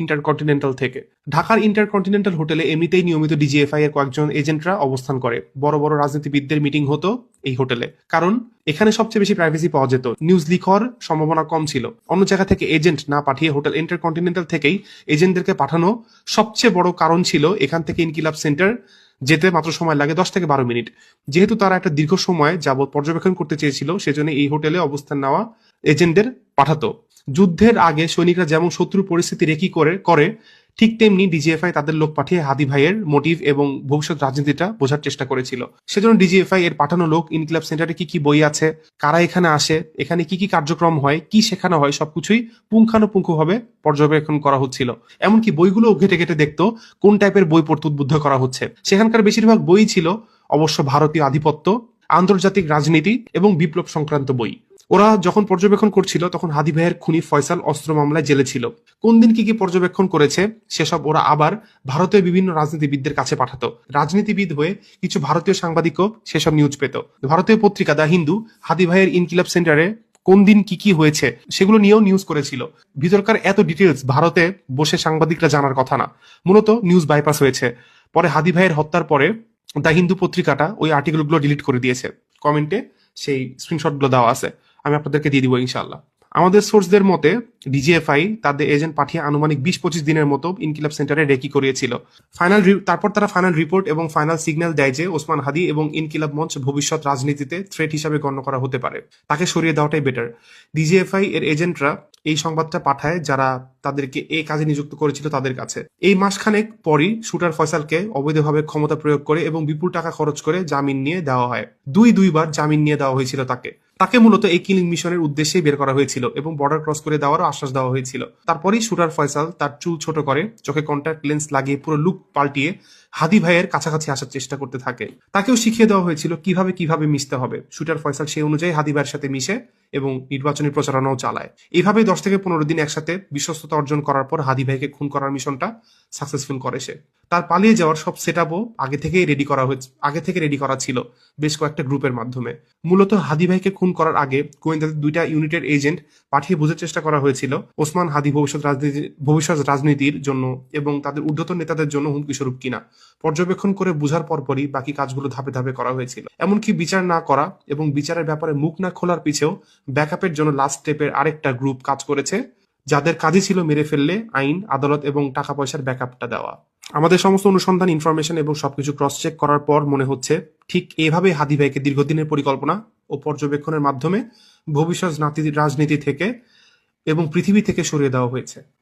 Intercontinental থেকে। ঢাকার intercontinental হোটেলে এমনিতেই নিয়মিত ডিজিএফআই এর কয়েকজন এজেন্টরা অবস্থান করে। বড় বড় রাজনীতিবিদদের মিটিং হতো এই হোটেলে কারণ, এখানে সবচেয়ে বেশি প্রাইভেসি পাওয়া যেত। নিউজ লিক হওয়ার সম্ভাবনা কম ছিল। অন্য জায়গা থেকে এজেন্ট না পাঠিয়ে হোটেল ইন্টারকন্টিনেন্টাল থেকেই এজেন্টদেরকে পাঠানো সবচেয়ে বড় কারণ ছিল এখান থেকে ইনকিলাব সেন্টার যেতে মাত্র সময় লাগে দশ থেকে বারো মিনিট। যেহেতু তারা একটা দীর্ঘ সময় যাবৎ পর্যবেক্ষণ করতে চেয়েছিল, সেজন্য এই হোটেলে অবস্থান নেওয়া এজেন্টদের পাঠাতো। যুদ্ধের আগে সৈনিকরা যেমন শত্রু পরিস্থিতি রেকি করে করে ঠিক তেমনি ডিজিএফআই তাদের লোক পাঠিয়ে হাদি ভাইয়ের মোটিভ এবং ভবিষ্যৎ রাজনীতিটা বোঝার চেষ্টা করেছিল। সেজন্য ডিজিএফআই এর পাঠানো লোক ইনকিলাব সেন্টারে কি কি বই আছে, কারা এখানে আসে, এখানে কি কি কার্যক্রম হয়, কি শেখানো হয়, সবকিছুই পুঙ্খানুপুঙ্খভাবে পর্যবেক্ষণ করা হচ্ছিল। এমনকি বইগুলো ঘেটে ঘেটে দেখতো কোন টাইপের বই পড়তে উদ্বুদ্ধ করা হচ্ছে। সেখানকার বেশিরভাগ বই ছিল অবশ্য ভারতীয় আধিপত্য, আন্তর্জাতিক রাজনীতি এবং বিপ্লব সংক্রান্ত বই। ওরা যখন পর্যবেক্ষণ করছিল, তখন হাদি ভাইয়ের খুনি ফয়সাল অস্ত্র মামলায় জেলে ছিল। কোন দিন কি কি পর্যবেক্ষণ করেছে, সেসব ওরা আবার ভারতীয় বিভিন্ন রাজনীতিবিদদের কাছে পাঠাতো। রাজনীতিবিদ হয়ে কিছু ভারতীয় সাংবাদিকও সেসব নিউজ পেত। ভারতীয় পত্রিকা দা হিন্দু, হাদি ভাইয়ের ইনকিলাব সেন্টারে কোন দিন কি কি হয়েছে, সেগুলো নিয়েও নিউজ করেছিল। ভিতরকার এত ডিটেলস ভারতে বসে সাংবাদিকরা জানার কথা না। মূলত নিউজ বাইপাস হয়েছে। পরে হাদি ভাইয়ের হত্যার পরে দ্য হিন্দু পত্রিকাটা ওই আর্টিকেলগুলো ডিলিট করে দিয়েছে। কমেন্টে সেই স্ক্রিনশটগুলো দেওয়া আছে। আমি আপনাদেরকে দিয়ে দিব ইনশাল্লাহ আমাদের সোর্সদের মতে, ডিজিএফআই তাদের এজেন্ট পাঠিয়ে আনুমানিক বিশ পঁচিশ দিনের মতো ইনকিলাব সেন্টারে রেকি করিয়েছিল। ফাইনাল তারপর তারা ফাইনাল রিপোর্ট এবং ফাইনাল সিগন্যাল দেয় যে ওসমান হাদি এবং ইনকিলাব মঞ্চ ভবিষ্যৎ রাজনীতিতে থ্রেট হিসাবে গণ্য করা হতে পারে। তাকে সরিয়ে দেওয়াটাই বেটার ডিজিএফআই এর এজেন্টরা এই সংবাদটা পাঠায় যারা তাদেরকে এই কাজে নিযুক্ত করেছিল তাদের কাছে। এই মাসখানেক পরই শুটার ফয়সালকে অবৈধভাবে ক্ষমতা প্রয়োগ করে এবং বিপুল টাকা খরচ করে জামিন নিয়ে দেওয়া হয়। দুই দুইবার জামিন নিয়ে দেওয়া হয়েছিল তাকে। তাকে মূলত এই কিলিং মিশনের উদ্দেশ্যে বের করা হয়েছিল এবং বর্ডার ক্রস করে দেওয়ারও আশ্বাস দেওয়া হয়েছিল। তারপরেই শুটার ফয়সাল তার চুল ছোট করে, চোখে কন্ট্যাক্ট লেন্স লাগিয়ে পুরো লুক পাল্টিয়ে হাদি ভাইয়ের কাছাকাছি আসার চেষ্টা করতে থাকে। তাকেও শিখিয়ে দেওয়া হয়েছিল কীভাবে কীভাবে মিশতে হবে। শুটার ফয়সাল সেই অনুযায়ী হাদি ভাইয়ের সাথে মিশে এবং নির্বাচনী প্রচারণাও চালায়। এভাবে দশ থেকে পনেরো দিন একসাথে বিশ্বস্ততা অর্জন করার পর হাদি ভাইকে খুন করার মিশনটা সাকসেসফুল করে সে। তার পালিয়ে যাওয়ার সব সেট আগে থেকেই রেডি করা হয়েছে, আগে থেকে রেডি করা ছিল বেশ কয়েকটা গ্রুপের মাধ্যমে। মূলত হাদি ভাইকে খুন করার আগে গোয়েন্দাদের দুইটা ইউনিটের এজেন্ট পাঠিয়ে বোঝার চেষ্টা করা হয়েছিল ওসমান হাদি ভবিষ্যৎ রাজনীতি, ভবিষ্যৎ রাজনীতির জন্য এবং তাদের ঊর্ধ্বতন নেতাদের জন্য হুমকি স্বরূপ কিনা। পর্যবেক্ষণ করে বোঝার পরপরই বাকি কাজগুলো ধাপে ধাপে করা হয়েছিল। এমনকি বিচার না করা এবং বিচারের ব্যাপারে মুখ না খোলার পিছেও ব্যাকআপের জন্য লাস্ট স্টেপের আরেকটা গ্রুপ কাজ করেছে, যাদের কাজই ছিল মেরে ফেললে আইন, আদালত এবং টাকা পয়সার ব্যাকআপটা দেওয়া। আমাদের সমস্ত অনুসন্ধান ইনফরমেশন এবং সবকিছু ক্রস চেক করার পর মনে হচ্ছে ঠিক এভাবে হাদি ভাইকে দীর্ঘদিনের পরিকল্পনা ও পর্যবেক্ষণের মাধ্যমে ভবিষ্যৎ রাজনীতি থেকে এবং পৃথিবী থেকে সরিয়ে দেওয়া হয়েছে।